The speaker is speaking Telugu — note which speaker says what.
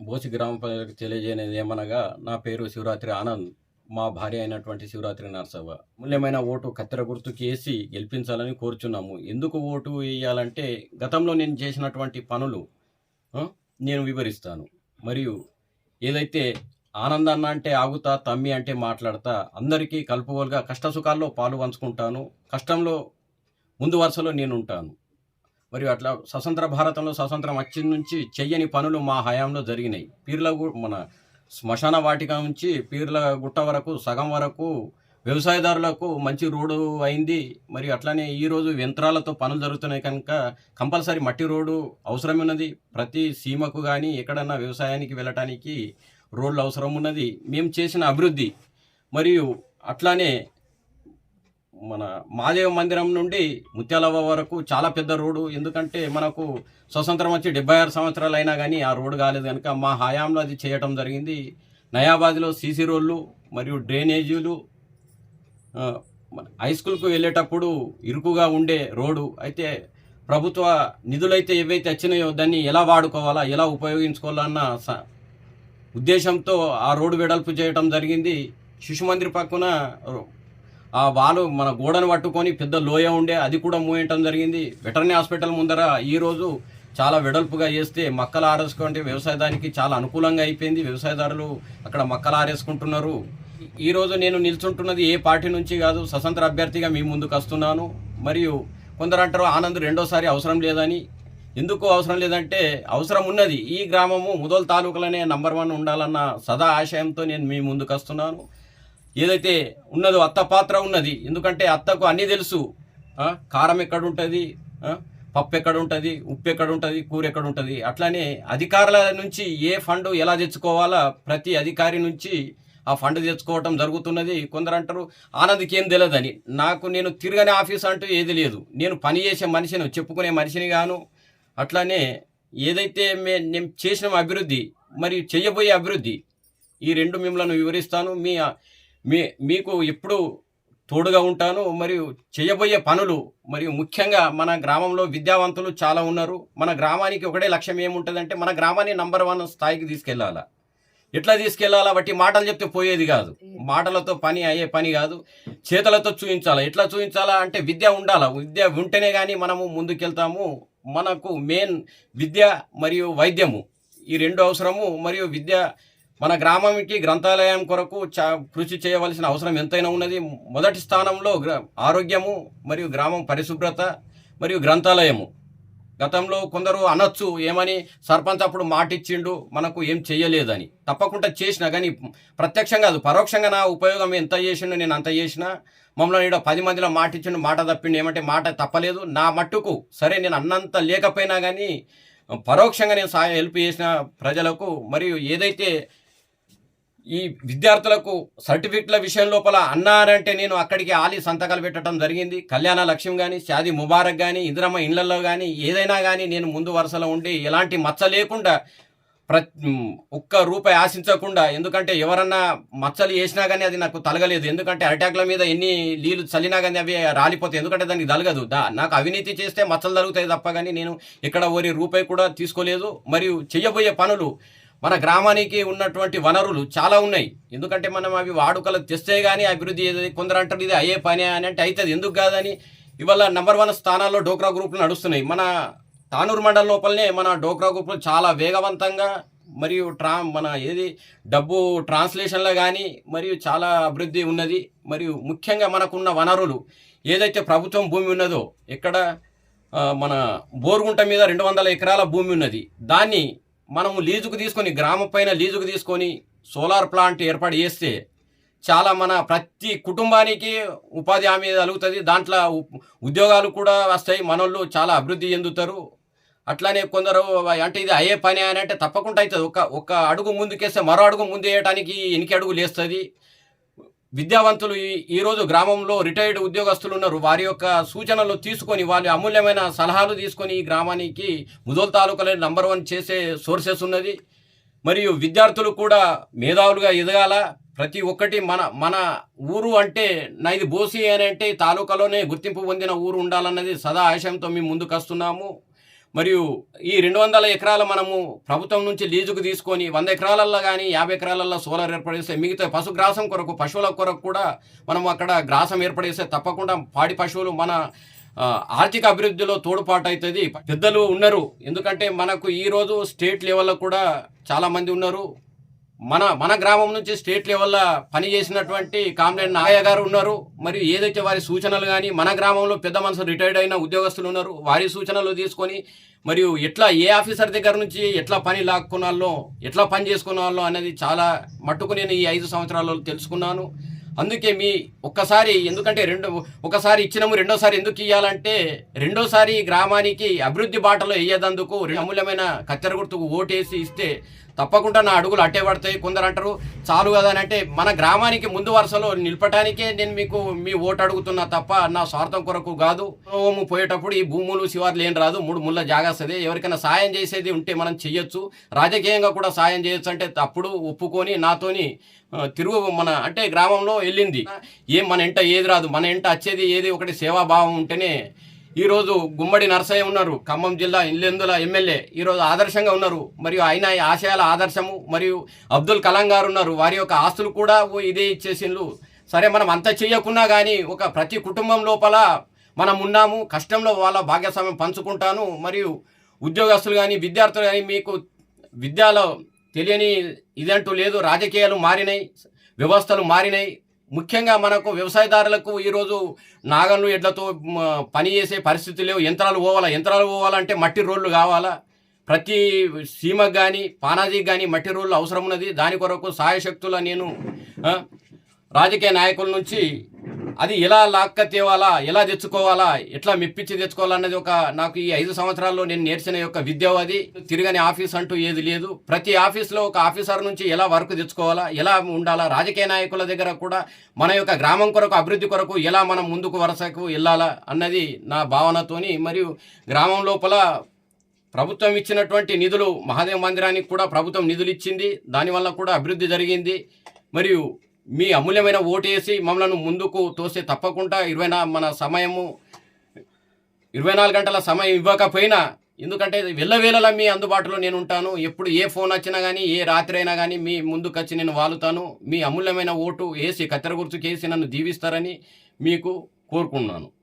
Speaker 1: బోసి గ్రామ ప్రజలకు తెలియజేయనేది ఏమనగా నా పేరు శివరాత్రి ఆనంద్ మా భార్య అయినటువంటి శివరాత్రి నరసవ్వ. మూల్యమైన ఓటు కత్తెర గుర్తుకి వేసి గెలిపించాలని కోరుచున్నాము. ఎందుకు ఓటు వేయాలంటే గతంలో నేను చేసినటువంటి పనులు నేను వివరిస్తాను. మరియు ఏదైతే ఆనందాన్న అంటే ఆగుతా తమ్మి అంటే మాట్లాడతా అందరికీ కలుపుగోలుగా కష్టసుఖాల్లో పాలు పంచుకుంటాను. కష్టంలో ముందు వరుసలో నేను ఉంటాను మరియు అట్లా స్వతంత్ర భారతంలో స్వతంత్రం వచ్చిన నుంచి చెయ్యని పనులు మా హయాంలో జరిగినాయి. పీర్ల మన శ్మశాన వాటిక నుంచి పీర్ల గుట్ట వరకు సగం వరకు వ్యవసాయదారులకు మంచి రోడ్డు అయింది. మరి అట్లానే ఈరోజు యంత్రాలతో పనులు జరుగుతున్నాయి కనుక కంపల్సరీ మట్టి రోడ్డు అవసరం ఉన్నది. ప్రతి సీమకు కానీ ఎక్కడన్నా వ్యవసాయానికి వెళ్ళటానికి రోడ్లు అవసరం ఉన్నది. మేము చేసిన అభివృద్ధి మరియు అట్లానే మన మాదేవ మందిరం నుండి ముత్యాలవ్వ వరకు చాలా పెద్ద రోడ్డు. ఎందుకంటే మనకు స్వతంత్రం వచ్చి డెబ్బై ఆరు సంవత్సరాలు అయినా కానీ ఆ రోడ్డు కాలేదు కనుక మా హయాంలో అది చేయటం జరిగింది. నయాబాద్లో సీసీ రోడ్లు మరియు డ్రైనేజీలు హై స్కూల్కు వెళ్ళేటప్పుడు ఇరుకుగా ఉండే రోడ్డు. అయితే ప్రభుత్వ నిధులైతే ఏవైతే వచ్చినాయో దాన్ని ఎలా వాడుకోవాలా ఎలా ఉపయోగించుకోవాలన్న స- ఉద్దేశంతో ఆ రోడ్డు వెడల్పు చేయటం జరిగింది. శిశు మందిర్ పక్కన వాళ్ళు మన గోడను పట్టుకొని పెద్ద లోయ ఉండే అది కూడా మూయటం జరిగింది. వెటర్నరీ హాస్పిటల్ ముందర ఈరోజు చాలా వెడల్పుగా చేస్తే మక్కలు ఆరేసుకుంటే వ్యవసాయదానికి చాలా అనుకూలంగా అయిపోయింది. వ్యవసాయదారులు అక్కడ మక్కలు ఆరేసుకుంటున్నారు. ఈరోజు నేను నిల్చుంటున్నది ఏ పార్టీ నుంచి కాదు స్వతంత్ర అభ్యర్థిగా మీ ముందుకు వస్తున్నాను. మరియు కొందరు అంటారు ఆనంద్ రెండోసారి అవసరం లేదని. ఎందుకు అవసరం లేదంటే అవసరం ఉన్నది. ఈ గ్రామము ముదోల్ తాలూకాలనే నంబర్ వన్ ఉండాలన్న సదా ఆశయంతో నేను మీ ముందుకు వస్తున్నాను. ఏదైతే ఉన్నదో అత్త పాత్ర ఉన్నది. ఎందుకంటే అత్తకు అన్నీ తెలుసు. కారం ఎక్కడ ఉంటుంది పప్పు ఎక్కడ ఉంటుంది ఉప్పు ఎక్కడ ఉంటుంది కూర ఎక్కడ ఉంటుంది అట్లానే అధికారుల నుంచి ఏ ఫండ్ ఎలా తెచ్చుకోవాలా? ప్రతి అధికారి నుంచి ఆ ఫండ్ తెచ్చుకోవటం జరుగుతున్నది. కొందరు అంటారు ఆనంద్కి ఏం తెలియదని నాకు నేను తిరగని ఆఫీస్ అంటూ ఏది లేదు. నేను పని చేసే మనిషిని చెప్పుకునే మనిషిని గాను. అట్లానే ఏదైతే మే నేను చేసిన అభివృద్ధి మరి చేయబోయే అభివృద్ధి ఈ రెండు మిమ్మల్ని వివరిస్తాను. మీ మీ మీకు ఎప్పుడు తోడుగా ఉంటాను మరియు చేయబోయే పనులు మరియు ముఖ్యంగా మన గ్రామంలో విద్యావంతులు చాలా ఉన్నారు. మన గ్రామానికి ఒకటే లక్ష్యం ఏముంటుందంటే మన గ్రామాన్ని నంబర్ వన్ స్థాయికి తీసుకెళ్ళాలా ఎట్లా తీసుకెళ్ళాలా బట్టి మాటలు చెప్తే పోయేది కాదు. మాటలతో పని అయ్యే పని కాదు. చేతులతో చూపించాలా ఎట్లా చూపించాలా అంటే విద్య ఉండాలా. విద్య ఉంటేనే కానీ మనము ముందుకెళ్తాము. మనకు మెయిన్ విద్య మరియు వైద్యము. ఈ రెండు అవసరము మరియు విద్య మన గ్రామానికి గ్రంథాలయం కొరకు చా కృషి చేయవలసిన అవసరం ఎంతైనా ఉన్నది. మొదటి స్థానంలో గ్ర ఆరోగ్యము మరియు గ్రామం పరిశుభ్రత మరియు గ్రంథాలయము. గతంలో కొందరు అనొచ్చు ఏమని సర్పంచ్ అప్పుడు మాటిచ్చిండు మనకు ఏం చేయలేదని తప్పకుండా చేసిన కానీ ప్రత్యక్షంగా కాదు పరోక్షంగా నా ఉపయోగం ఎంత చేసిండు నేను అంత చేసిన మమ్మల్ని ఈడ పది మందిలో మాటిచ్చిండు మాట తప్పిండు ఏమంటే మాట తప్పలేదు. నా మట్టుకు సరే నేను అన్నంత లేకపోయినా కానీ పరోక్షంగా నేను సహాయం హెల్ప్ చేసిన ప్రజలకు మరియు ఏదైతే ఈ విద్యార్థులకు సర్టిఫికెట్ల విషయం లోపల అన్నారంటే నేను అక్కడికి ఆలి సంతకాలు పెట్టడం జరిగింది. కళ్యాణ లక్ష్యం కానీ షాది ముబారక్ కానీ ఇందిరమ్మ ఇండ్లలో కానీ ఏదైనా కానీ నేను ముందు వరుసలో ఉండి ఎలాంటి మచ్చ లేకుండా ప్ర ఒక్క రూపాయి ఆశించకుండా ఎందుకంటే ఎవరన్నా మచ్చలు వేసినా కానీ అది నాకు తలగలేదు. ఎందుకంటే అటాక్ల మీద ఎన్ని నీళ్ళు చల్లినా కానీ అవి రాలిపోతాయి. ఎందుకంటే దానికి తలగదు. దా నాకు అవినీతి చేస్తే మచ్చలు తలుగుతాయి తప్ప కానీ నేను ఇక్కడ ఓరి రూపాయి కూడా తీసుకోలేదు. మరియు చెయ్యబోయే పనులు మన గ్రామానికి ఉన్నటువంటి వనరులు చాలా ఉన్నాయి. ఎందుకంటే మనం అవి వాడుకలకు తెస్తే కానీ అభివృద్ధి కొందరు అంటారు ఇది అయ్యే పని అని అంటే అవుతుంది ఎందుకు కాదని ఇవాళ నెంబర్ వన్ స్థానాల్లో డోక్రా గ్రూపులు నడుస్తున్నాయి. మన తానూరు మండలం లోపలనే మన డోక్రా గ్రూపులు చాలా వేగవంతంగా మరియు ట్రా మన ఏది డబ్బు ట్రాన్స్లేషన్లో కానీ మరియు చాలా అభివృద్ధి ఉన్నది. మరియు ముఖ్యంగా మనకున్న వనరులు ఏదైతే ప్రభుత్వం భూమి ఉన్నదో ఇక్కడ మన బోరుగుంట మీద రెండు వందల ఎకరాల భూమి ఉన్నది. దాన్ని మనము లీజుకు తీసుకొని గ్రామం పైన లీజుకు తీసుకొని సోలార్ ప్లాంట్ ఏర్పాటు చేస్తే చాలా మన ప్రతి కుటుంబానికి ఉపాధి హామీ కలుగుతుంది. దాంట్లో ఉద్యోగాలు కూడా వస్తాయి. మనోళ్ళు చాలా అభివృద్ధి చెందుతారు. అట్లానే కొందరు అంటే ఇది అయ్యే పని అని అంటే తప్పకుండా అవుతుంది. ఒక ఒక అడుగు ముందుకేస్తే మరో అడుగు ముందు వేయడానికి ఎనికి అడుగు లేస్తుంది. విద్యావంతులు ఈరోజు గ్రామంలో రిటైర్డ్ ఉద్యోగస్తులు ఉన్నారు. వారి యొక్క సూచనలు తీసుకొని వాళ్ళు అమూల్యమైన సలహాలు తీసుకొని ఈ గ్రామానికి ముదోల్ తాలూకాలో నంబర్ వన్ చేసే సోర్సెస్ ఉన్నది. మరియు విద్యార్థులు కూడా మేధావులుగా ఎదగాల. ప్రతి ఒక్కటి మన మన ఊరు అంటే నా ఇది బోసి అని అంటే తాలూకాలోనే గుర్తింపు పొందిన ఊరు ఉండాలన్నది సదా ఆశయంతో మేము ముందుకు వస్తున్నాము. మరియు ఈ రెండు వందల ఎకరాలు మనము ప్రభుత్వం నుంచి లీజుకు తీసుకొని వంద ఎకరాలల్లో కానీ యాభై ఎకరాలల్లో సోలార్ ఏర్పడేస్తే మిగతా పశుగ్రాసం కొరకు పశువుల కొరకు కూడా మనం అక్కడ గ్రాసం ఏర్పడేస్తే తప్పకుండా పాడి పశువులు మన ఆర్థిక అభివృద్ధిలో తోడ్పాటు అవుతుంది పెద్దలు ఉన్నారు. ఎందుకంటే మనకు ఈ రోజు స్టేట్ లెవెల్లో కూడా చాలామంది ఉన్నారు. మన మన గ్రామం నుంచి స్టేట్ లెవెల్లో పని చేసినటువంటి కామ్రేడ్ నాయ గారు ఉన్నారు. మరియు ఏదైతే వారి సూచనలు కానీ మన గ్రామంలో పెద్ద మనసు రిటైర్డ్ అయిన ఉద్యోగస్తులు ఉన్నారు. వారి సూచనలు తీసుకొని మరియు ఎట్లా ఏ ఆఫీసర్ దగ్గర నుంచి ఎట్లా పని లాక్కున్నాలో ఎట్లా పని చేసుకున్నాలో అనేది చాలా మట్టుకు నేను ఈ ఐదు సంవత్సరాలలో తెలుసుకున్నాను. అందుకే మీ ఒక్కసారి ఎందుకంటే రెండు ఒకసారి ఇచ్చినాము రెండోసారి ఎందుకు ఇవ్వాలంటే రెండోసారి గ్రామానికి అభివృద్ధి బాటలో వేయదందుకు అమూల్యమైన కత్తెర గుర్తుకు ఓటేసి ఇస్తే తప్పకుండా నా అడుగులు అట్టే పడతాయి. కొందరు అంటారు చాలు కదా అని అంటే మన గ్రామానికి ముందు వరుసలో నిలపటానికే నేను మీకు మీ ఓటు అడుగుతున్నా తప్ప నా స్వార్థం కొరకు కాదు. ఓము పోయేటప్పుడు ఈ భూములు శివార్లు ఏం రాదు. మూడు ముళ్ళ జాగస్తుంది. ఎవరికైనా సాయం చేసేది ఉంటే మనం చెయ్యొచ్చు. రాజకీయంగా కూడా సాయం చేయొచ్చు అంటే అప్పుడు ఒప్పుకొని నాతోని తిరుగు మన అంటే గ్రామంలో వెళ్ళింది. ఏం మన ఇంట ఏది రాదు. మన ఇంట వచ్చేది ఏది ఒకటి సేవాభావం ఉంటేనే ఈరోజు గుమ్మడి నరసయ్య ఉన్నారు. ఖమ్మం జిల్లా ఇల్లెందుల ఎమ్మెల్యే. ఈరోజు ఆదర్శంగా ఉన్నారు. మరియు ఆయన ఆశయాల ఆదర్శము. మరియు అబ్దుల్ కలాం గారు ఉన్నారు. వారి యొక్క ఆస్తులు కూడా ఇదే ఇచ్చేసిండ్రు సరే మనం అంత చేయకున్నా కానీ ఒక ప్రతి కుటుంబం లోపల మనం ఉన్నాము. కష్టంలో వాళ్ళ భాగస్వామ్యం పంచుకుంటాను. మరియు ఉద్యోగస్తులు కానీ విద్యార్థులు కానీ మీకు విద్యలో తెలియని ఇదంటూ లేదు. రాజకీయాలు మారినాయి. వ్యవస్థలు మారినాయి. ముఖ్యంగా మనకు వ్యవసాయదారులకు ఈరోజు నాగన్లు ఎడ్లతో పనిచేసే పని చేసే పరిస్థితి లేవు. యంత్రాలు పోవాలా? యంత్రాలు పోవాలంటే మట్టి రోళ్ళు కావాలా? ప్రతి సీమకు కానీ పానాజీకి కానీ మట్టి రోళ్ళు అవసరం ఉన్నది. దాని కొరకు సాయశక్తుల నేను రాజకీయ నాయకుల నుంచి అది ఎలా లాక్క తేవాలా ఎలా తెచ్చుకోవాలా ఎట్లా మెప్పించి తెచ్చుకోవాలన్నది ఒక నాకు ఈ ఐదు సంవత్సరాల్లో నేను నేర్చిన యొక్క విద్య అది. తిరగని ఆఫీస్ అంటూ ఏది లేదు. ప్రతి ఆఫీస్లో ఒక ఆఫీసర్ నుంచి ఎలా వర్క్ తెచ్చుకోవాలా ఎలా ఉండాలా రాజకీయ నాయకుల దగ్గర కూడా మన యొక్క గ్రామం కొరకు అభివృద్ధి కొరకు ఎలా మనం ముందుకు వరుసకు వెళ్ళాలా అన్నది నా భావనతోని మరియు గ్రామం లోపల ప్రభుత్వం ఇచ్చినటువంటి నిధులు మహాదేవ మందిరానికి కూడా ప్రభుత్వం నిధులు ఇచ్చింది. దానివల్ల కూడా అభివృద్ధి జరిగింది. మరియు మీ అమూల్యమైన ఓటేసి మమ్మల్ని ముందుకు తోస్తే తప్పకుండా ఇరవై మన సమయము ఇరవై నాలుగు గంటల సమయం ఇవ్వకపోయినా ఎందుకంటే వెళ్ళవేళలా మీ అందుబాటులో నేను ఉంటాను ఎప్పుడు ఏ ఫోన్ వచ్చినా కానీ ఏ రాత్రి అయినా కానీ మీ ముందుకు వచ్చి నేను వాలుతాను. మీ అమూల్యమైన ఓటు వేసి కత్తెర గుర్తుకేసి నన్ను దీవిస్తారని మీకు కోరుకున్నాను